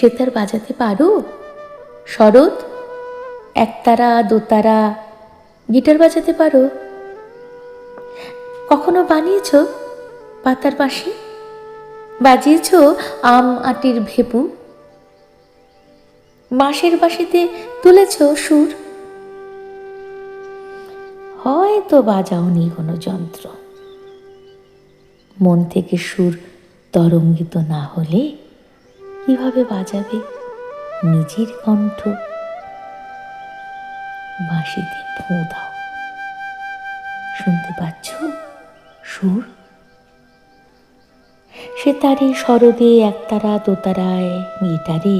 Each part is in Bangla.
সেতার বাজাতে পারো শরৎ, একতারা, দোতারা, গিটার বাজাতে পারো। কখনো বানিয়েছ পাতার বাঁশি বাজিয়েছ আম আটির ভেপু? বাঁশের বাঁশিতে তুলেছ সুর? হয়তো বাজাওনি কোনো যন্ত্র। মন থেকে সুর তরঙ্গিত না হলে কীভাবে বাজাবে নিজের কণ্ঠ? বাঁশিতে ফোঁ দাও। শুনতে পাচ্ছ? সুর? সে তারে সরদে একতারা দোতারায় গিটারে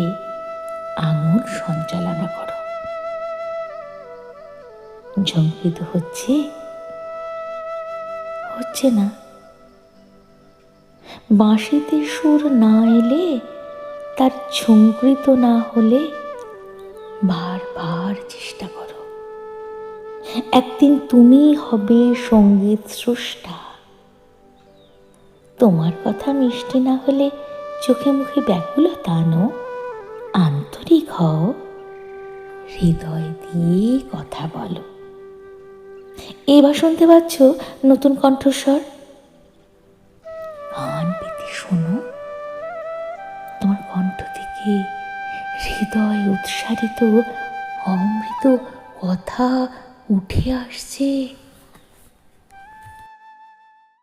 আঙুল সঞ্চালনা করো। ঝঙ্কৃত হচ্ছে? হচ্ছে না। বাঁশিতে সুর না এলে তার ঝঙ্কৃত না হলে বারবার চেষ্টা করো। একদিন তুমি হবে সংগীত স্রষ্টা। তোমার কথা মিষ্টি না হলে চোখে মুখে ব্যাকুলতা আনো। আন্তরিক হও, হৃদয় দিয়ে কথা বলো। এবার শুনতে পাচ্ছ নতুন কণ্ঠস্বর? কান পেতে শোনো। থেকে হৃদয় উৎসারিত অমৃত কথা উঠে আসছে।